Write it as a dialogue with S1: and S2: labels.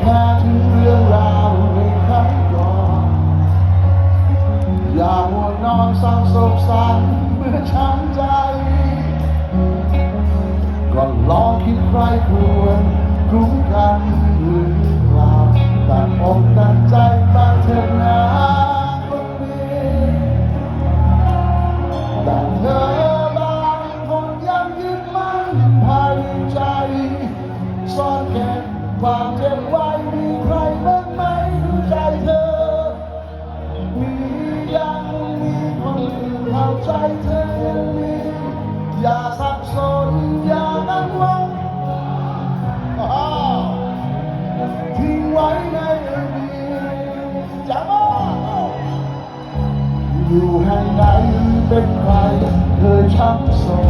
S1: แค่ถึงเรื่องราวในครั้งก่อนอย่ามัวนอนสร้งโศกสันเมื่อช้ำใจก็ลอคิดใครควรรู้กันหรือเปล่าต่างต่าใจต่าเถิดนะคนนี้แต่เธอบางคนยังยึดมั่นภายใจซ่อนเก็บความเจ็บไว้ อยู่แห่งใดเป็นใครเธอช้ำสง